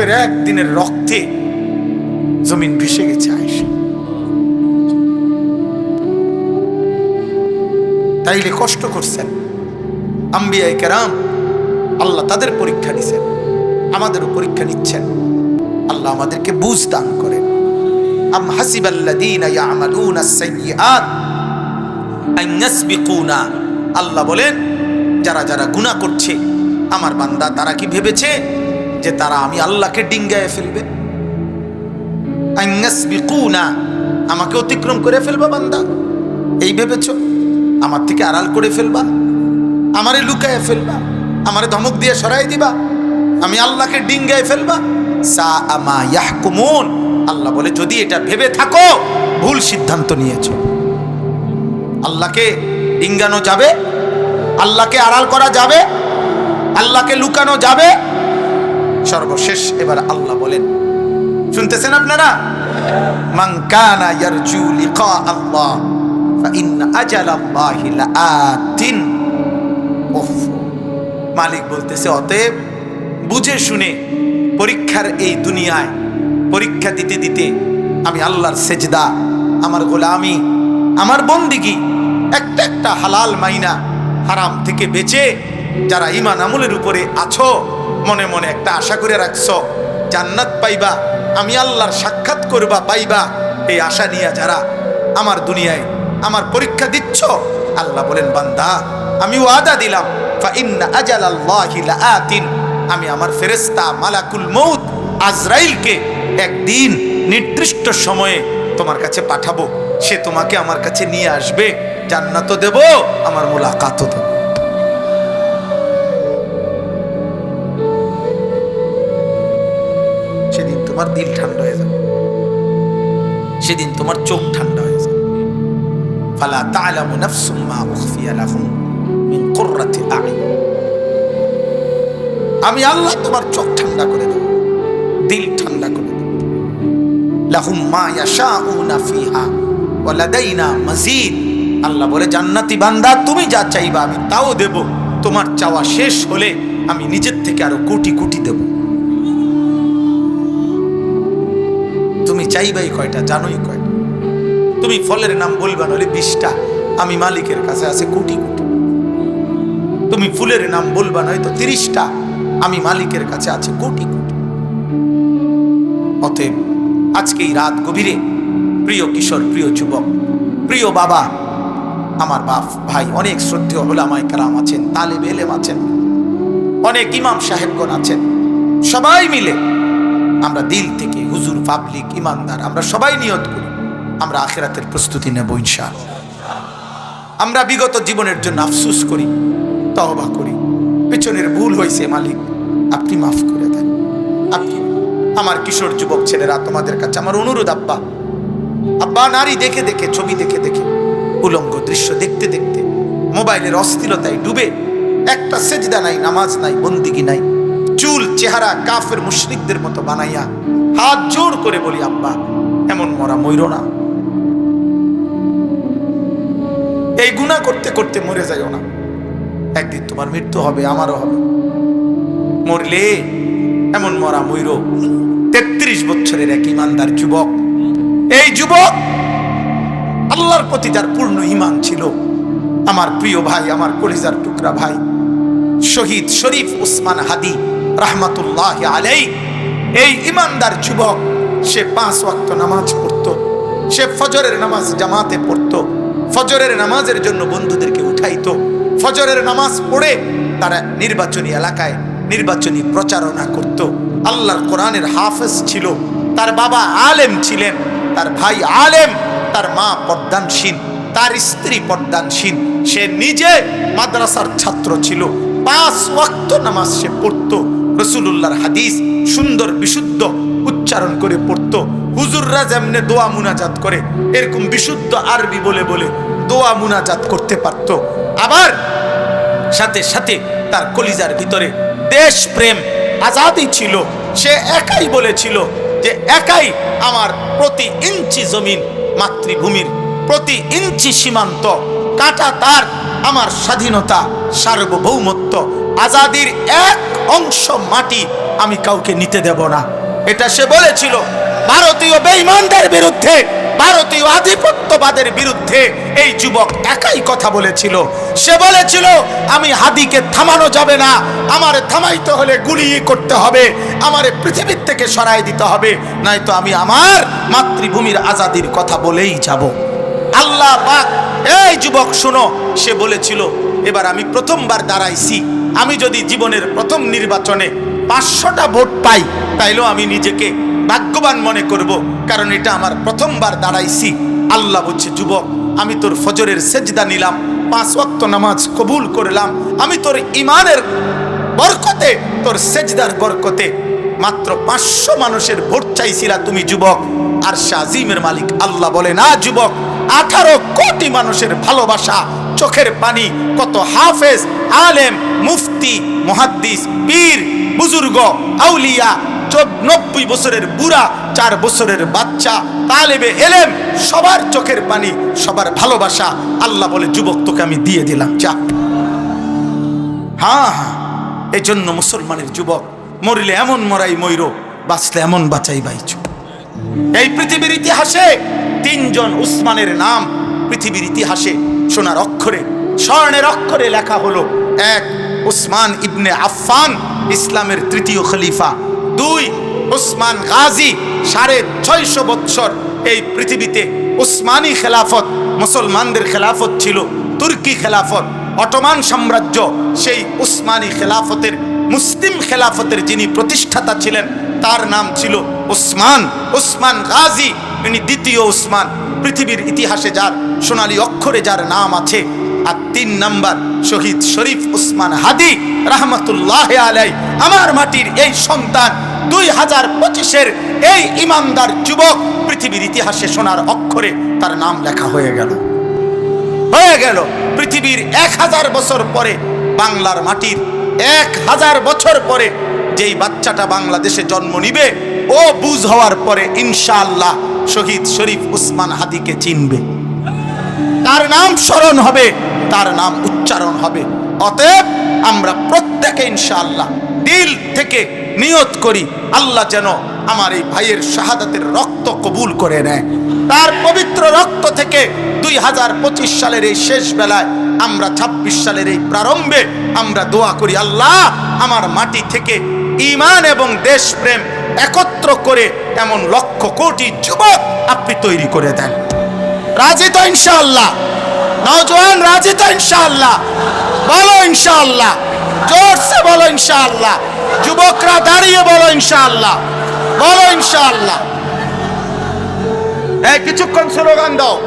একদিনের রক্তে জমিন ভেসে গেছে আয়েশা। তাইলে কষ্ট করছেন। আম্বিয়াই কেরাম, আল্লাহ তাদের পরীক্ষা নিছেন, আমাদেরও পরীক্ষা নিচ্ছেন। আল্লাহ আমাদেরকে বুঝ দান করেন। আম ইয়াসবিকুনা। আল্লাহ বলেন, যারা যারা গুনাহ করছে, আমার বান্দা তারা কি ভেবেছে? যে তারা আমি আল্লাহকে ডিঙ্গায় ফেলবে। ইয়াসবিকুনা আমাকে অতিক্রম করে ফেলবা বান্দা। এই ভেবেছো? আমার থেকে আড়াল করে ফেলবা। আমারে লুকায় ফেলবা। আমারে ধমক দিয়ে সরাই দিবা। আমি আল্লাহকে ডিঙ্গায় ফেলবা। সা আমা আল্লাহ বলে, যদি এটা ভেবে থাকো, ভুল সিদ্ধান্ত নিয়েছ। আল্লাহকে ডিঙ্গানো যাবে। আল্লাহকে আড়াল করা যাবে। আল্লাহকে লুকানো যাবে। সর্বশেষ এবার আল্লাহ বলেন। শুনতেছেন আপনারা? মান ইয়ারজু লিকা আল্লাহ ফাইন আজালাল্লাহি মালিক বলতেছে, অতএব বুঝে শুনে পরীক্ষার এই দুনিয়ায় পরীক্ষা দিতে দিতে আমি আল্লাহর সেজদা, আমার গোলামি, আমার বন্দিগি, একটা একটা হালাল মাইনা হারাম থেকে বেঁচে যারা ইমান আমলের উপরে আছো মনে মনে একটা আশা করে রাখছো, জান্নাত পাইবা, আমি আল্লাহর সাক্ষাৎ করবা, পাইবা। এই আশা নিয়ে যারা আমার দুনিয়ায় আমার পরীক্ষা দিচ্ছ, আল্লাহ বলেন, বান্দা, আমি ওয়াদা দিলাম আমি আমার ফেরেশতা মালাকুল মউত আজরাইলকে একদিন নির্দিষ্ট সময়ে তোমার কাছে পাঠাবো। সে তোমাকে আমার কাছে নিয়ে আসবে, জান্নাতও দেব, আমার মোলাকাতও দেব। তোমার দিল ঠান্ডা হয়ে যাবে। সেদিন তোমার চোখ ঠান্ডা হয়ে যাবে। ফালা তা'লামু নাফসুম মা উখফিয়া লাহুম মিন কুররাতি আ'ইন। আমি আল্লাহ তোমার চোখ ঠান্ডা করে দেব, দিল ঠান্ডা করে দেব। লাহুম মা ইয়াশাউনা ফিহা ওয়া লাদাইনা মাজিদ। আল্লাহ বলে, জান্নাতি বান্দা, তুমি যা চাইবা আমি তাও দেব। তোমার চাওয়া শেষ হলে আমি নিজের থেকে আরও কোটি কোটি দেব। চাইবাই কয়টা, জানোই কয়টা। তুমি ফলের নাম বলবা নলে বিশটা, আমি মালিকের কাছে আছে কোটি কোটি। তুমি ফুলের নাম বলবা নয়তো তিরিশটা, আমি মালিকের কাছে আছে কোটি কোটি। অতএব আজকে এই রাত গভীরে, প্রিয় কিশোর, প্রিয় যুবক, প্রিয় বাবা, আমার বাপ, ভাই, অনেক শ্রদ্ধেয় ওলামাই কালাম আছেন, তালেব এলেম আছেন, অনেক ইমাম সাহেবগণ আছেন, সবাই মিলে আমরা দিল থেকে হুজুর, পাবলিক, ইমানদার, আমরা সবাই নিয়ত করি। আমরা আখেরাতের প্রস্তুতি নেব ইনশাআল্লাহ। আমরা বিগত জীবনের জন্য আফসুস করি তহবা করি। পেছনের ভুল হয়েছে মালিক, আপনি মাফ করে দেন। আপনি, আমার কিশোর যুবক ছেলেরা, তোমাদের কাছে আমার অনুরোধ, আব্বা। আব্বা, নারী দেখে দেখে, ছবি দেখে দেখে, উলঙ্গ দৃশ্য দেখতে দেখতে, মোবাইলের অস্থিরতায় ডুবে, একটা সেজদা নাই, নামাজ নাই, বন্দিগি নাই চুল, চেহারা কাফের মুশরিকদের মতো বানাইয়া হাত জোর করে বলি, আব্বা, এমন মরা ময়ূর না। এই গুণা করতে করতে মরে যাইও না। একদিন তোমার মৃত্যু হবে, আমারও হবে। মরলে এমন মরা ময়ূর তেত্রিশ বছরের এক ইমানদার যুবক। এই যুবক আল্লাহর প্রতি যার পূর্ণ ইমান ছিল, আমার প্রিয় ভাই, আমার কলিজার টুকরা ভাই, শহীদ শরীফ উসমান হাদি রাহমাতুল্লাহ আলাই এই ইমানদার যুবক, সে পাঁচ ওয়াক্ত নামাজ পড়তো, সে ফজরের নামাজ জামাতে পড়ত, ফজরের নামাজের জন্য বন্ধুদেরকে উঠাইত, ফজরের নামাজ পড়ে তারা নির্বাচনী এলাকায় নির্বাচনী প্রচারণা করত। আল্লাহর কোরআনের হাফেজ ছিল, তার বাবা আলেম ছিলেন, তার ভাই আলেম, তার মা পদ্মানসীন তার স্ত্রী পদ্মানসীন সে নিজে মাদ্রাসার ছাত্র ছিল। পাঁচ ওয়াক্ত নামাজ সে পড়তো রসুল্লাহর হাদিস সুন্দর, বিশুদ্ধ উচ্চারণ করে পড়তো। হুজুররা যেমনে দোয়া মুনাজাত করে, এরকম বিশুদ্ধ আরবি বলে বলে দোয়া মুনাজাত করতে পারতো। আবার সাথে সাথে তার কলিজার ভিতরে দেশ প্রেম আজাদি ছিল। সে একাই বলেছিল যে, একাই আমার প্রতি ইঞ্চি জমিন মাতৃভূমির, প্রতি ইঞ্চি সীমান্ত, কাটা তার আমার স্বাধীনতা সার্বভৌমত্ব। আজাদির এক অংশ মাটি আমি কাউকে নিতে দেব না। এটা সে বলেছিল। ভারতীয় বেঈমানদের বিরুদ্ধে, ভারতীয় আধিপত্যবাদের বিরুদ্ধে এই যুবক একাই কথা বলেছিল। সে বলেছিল, আমি হাদিকে থামানো যাবে না। আমার থামাইতে হলে গুলি করতে হবে। আমারে পৃথিবীর থেকে সরাই দিতে হবে। নয়তো আমি আমার মাতৃভূমির আজাদির কথা বলেই যাব। আল্লাহ পাক, এই যুবক, শুনো। সে বলেছিল, এবার আমি প্রথমবার দাঁড়াইছি। আমি যদি জীবনের প্রথম নির্বাচনে পাঁচশোটা ভোট পাই, তাইলেও আমি নিজেকে ভাগ্যবান মনে করব, কারণ এটা আমার প্রথমবার দাঁড়াইছি। আল্লাহ বলছে, যুবক, আমি তোর ফজরের সেজদা নিলাম, পাঁচ ওয়াক্ত নামাজ কবুল করলাম, আমি তোর ইমানের বরকতে, তোর সেজদার বরকতে মাত্র পাঁচশো মানুষের ভোট চাইছিলা তুমি, যুবক। আর শাজিমের মালিক আল্লাহ বলে, না, যুবক, আঠারো কোটি মানুষের ভালোবাসা চোখের পানি, কত হাফেজ, আলেম, মুফতি, মহাদ্দিস, পীর, বুজুর্গ, আউলিয়া নব্বই বছরের বুড়া, চার বছরের বাচ্চা, তালেবে এলেম, সবার চোখের পানি, সবার ভালোবাসা। আল্লাহ বলে, যুবক, তোকে আমি দিয়ে দিলাম, যা। হ্যাঁ হ্যাঁ এই জন্য মুসলমানের যুবক, মরিলে এমন মরাই ময়ূর বাঁচলে এমন বাঁচাই বাইছ এই পৃথিবীর ইতিহাসে তিনজন উসমানের নাম পৃথিবীর ইতিহাসে সোনার অক্ষরে, স্বর্ণের অক্ষরে লেখা হলো এক উসমান ইবনে আফফান, ইসলামের তৃতীয় খলিফা। দুই উসমান গাজী, সাড়ে ছয়শো বৎসর। এই পৃথিবীতে উসমানী খেলাফত, মুসলমানদের খেলাফত ছিল, তুর্কি খেলাফত, অটোমান সাম্রাজ্য। সেই উসমানী খেলাফতের, মুসলিম খেলাফতের যিনি প্রতিষ্ঠাতা ছিলেন, তার নাম ছিল উসমান। উসমান গাজী ইনি দ্বিতীয় উসমান, পৃথিবীর ইতিহাসে যার সোনালী অক্ষরে যার নাম আছে। আর তিন নাম্বার শহীদ শরীফ উসমান হাদি, রহমতুল্লাহ আলাই আমার মাটির এই সন্তান দুই হাজার পঁচিশের এই ইমানদার যুবক পৃথিবীর ইতিহাসে সোনার অক্ষরে তার নাম লেখা হয়ে গেল। হয়ে গেল পৃথিবীর এক হাজার বছর পরে, বাংলার মাটির এক হাজার বছর পরে যেই বাচ্চাটা বাংলাদেশে জন্ম নিবে, ও বুঝ হওয়ার পরে ইনশাআল্লাহ শহীদ শরীফ উসমান হাদিকে চিনবে। তার নাম স্মরণ হবে, তার নাম উচ্চারণ হবে। অতএব আমরা প্রত্যেকে ইনশাআল্লাহ দিল থেকে নিয়ত করি, আল্লাহ যেন আমার এই ভাইয়ের শাহাদাতের রক্ত কবুল করে নেয়। তার পবিত্র রক্ত থেকে দুই হাজার পঁচিশ সালের এই শেষ বেলায় আমরা ছাব্বিশ সালের এই প্রারম্ভে আমরা দোয়া করি, আল্লাহ, আমার মাটি থেকে ইমান এবং দেশপ্রেম একত্র করে এমন লক্ষ কোটি যুবক আপনি তৈরি করে দেন। রাজি তো ইনশাআল্লাহ? নওজোয়ান রাজি তো ইনশাআল্লাহ? বলো ইনশাআল্লাহ। জোরসে বলো ইনশাআল্লাহ। যুবকরা দাঁড়িয়ে বলো ইনশাআল্লাহ। বলো ইনশাআল্লাহ। এই, কিছুক্ষণ স্লোগান দাও।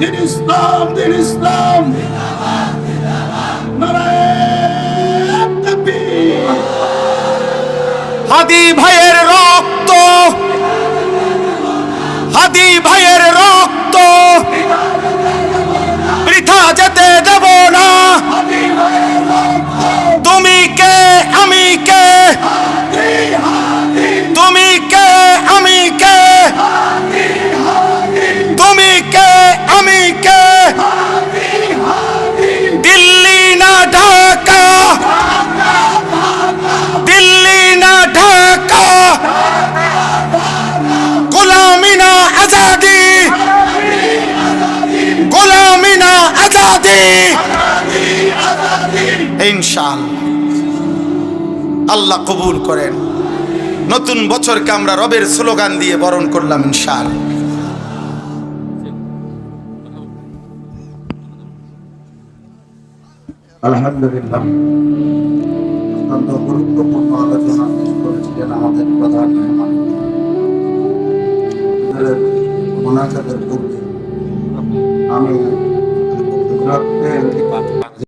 দিন ইসলাম দিন ইসলাম নারায়ণ তাকবীর হাদি ভাইয়ের রক্ত হাদি ভাইয়ের রক্ত বৃথা যেতে ইনশাল আল্লাহ কবুল করেন। নতুন বছরকে আমরা রবের স্লোগান দিয়ে বরণ করলাম ইনশাল গুরুত্বপূর্ণ আলোচনা করেছিলেন আমাদের প্রধান আমি